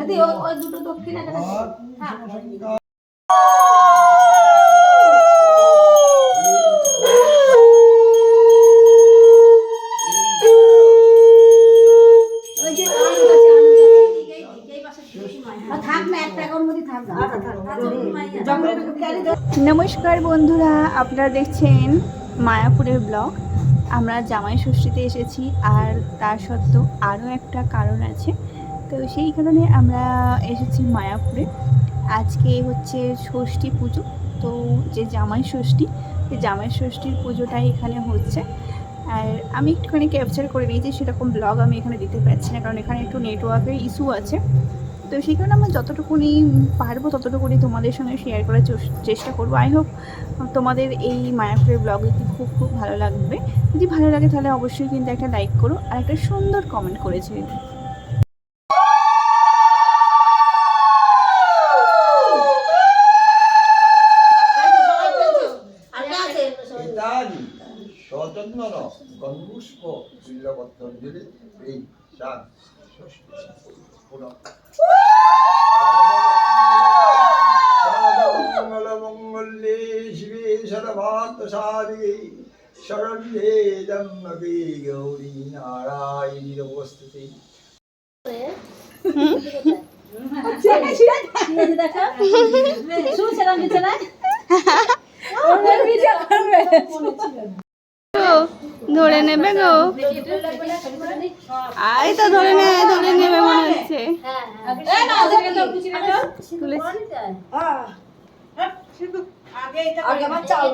যদি ওই দুটো দক্ষিণ নমস্কার বন্ধুরা, আপনারা দেখছেন মায়াপুরের ব্লগ। আমরা জামাই ষষ্ঠীতে এসেছি, আর তার সত্ত্বেও আরও একটা কারণ আছে। তো সেই কারণে আমরা এসেছি মায়াপুরে। আজকে হচ্ছে ষষ্ঠী পুজো, তো যে জামাই ষষ্ঠী, সেই জামাই ষষ্ঠীর পুজোটাই এখানে হচ্ছে। আর আমি একটুখানি ক্যাপচার করে নিয়েছি সেরকম ব্লগ আমি এখানে দিতে পারছি না, কারণ এখানে একটু নেটওয়ার্কের ইস্যু আছে। তো সেই কারণে আমরা যতটুকুনি পারব, ততটুকুনি তোমাদের সঙ্গে শেয়ার করার চেষ্টা করব। আই হোপ তোমাদের এই মায়াপুরের ব্লগ দেখতে খুব খুব ভালো লাগবে। যদি ভালো লাগে তাহলে অবশ্যই কিন্তু একটা লাইক করো আর একটা সুন্দর কমেন্ট করেছে শান পুনঃ মঙ্গলে শিবে শরণ্যে দম্মকে গৌরী নারায়ণী নমস্তুতে ধরে নেবে গো। আই তো ধরে নে ধরে নেবে মনে হচ্ছে। তুলেছি। আগে এটা আগে আমার চাল